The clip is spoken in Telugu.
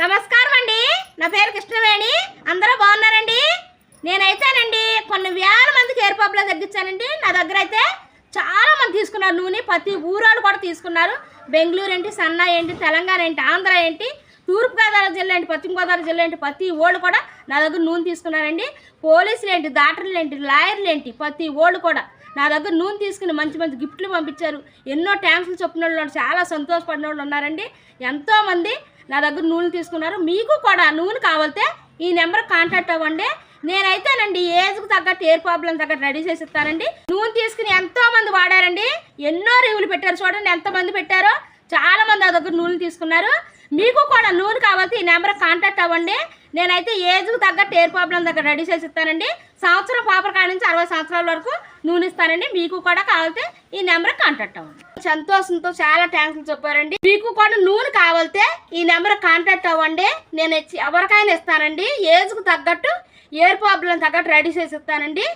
నమస్కారం అండి. నా పేరు కృష్ణవేణి. అందరూ బాగున్నారండి? నేనైతేనండి. కొన్ని వేల మందికి ఎయిర్ పబ్లో తగ్గించానండి నా దగ్గర అయితే చాలా మంది తీసుకున్నారు. నూనె ప్రతి ఊరాలు కూడా తీసుకున్నారు. బెంగళూరు ఏంటి సన్నా ఏంటి తెలంగాణ ఏంటి ఆంధ్ర ఏంటి తూర్పుగోదావరి జిల్లా ఏంటి పశ్చిమ గోదావరి జిల్లా ఏంటి ప్రతి ఓళ్ళు కూడా నా దగ్గర నూనె తీసుకున్నారండి. పోలీసులు ఏంటి డాక్టర్లు ఏంటి లాయర్లు ఏంటి ప్రతి ఓళ్ళు కూడా నా దగ్గర నూనె తీసుకుని మంచి మంచి గిఫ్ట్లు పంపించారు. ఎన్నో ట్యాంక్స్లు చెప్పిన వాళ్ళు చాలా సంతోషపడిన వాళ్ళు ఉన్నారండి. ఎంతోమంది నా దగ్గర నూనె తీసుకున్నారు. మీకు కూడా నూనె కావాలితే ఈ నెంబర్ కాంటాక్ట్ అవ్వండి. నేనైతేనండి ఏజ్కి తగ్గట్టు ఎయిర్ ప్రాబ్లం తగ్గట్టు రెడీ చేసి ఇస్తానండి. నూనె తీసుకుని ఎంతో మంది వాడారండి. ఎన్నో రివ్యూలు పెట్టారు చూడండి ఎంతమంది పెట్టారో. చాలామంది నా దగ్గర నూనె తీసుకున్నారు. మీకు కూడా నూనె కావాలంటే ఈ నెంబర్ కాంటాక్ట్ అవ్వండి. నేనైతే ఏజ్కి తగ్గట్టు ఎయిర్ ప్రాబ్లం దగ్గర రెడీ చేసి ఇస్తానండి. సంవత్సరం పాపర్ కాడి నుంచి అరవై సంవత్సరాల వరకు నూనె ఇస్తానండి మీకు కూడా కావాలంటే ఈ నెంబర్ కాంటాక్ట్ అవ్వండి. సంతోషంతో చాలా థ్యాంక్స్ చెప్పారండి. మీకు కూడా నూనె కావాలితే ఈ నెంబర్ కాంటాక్ట్ అవ్వండి. నేను ఇచ్చి ఎవరికైనా ఇస్తానండి. ఏజ్కి తగ్గట్టు ఎయిర్ ప్రాబ్లం తగ్గట్టు రెడీ చేసి ఇస్తానండి.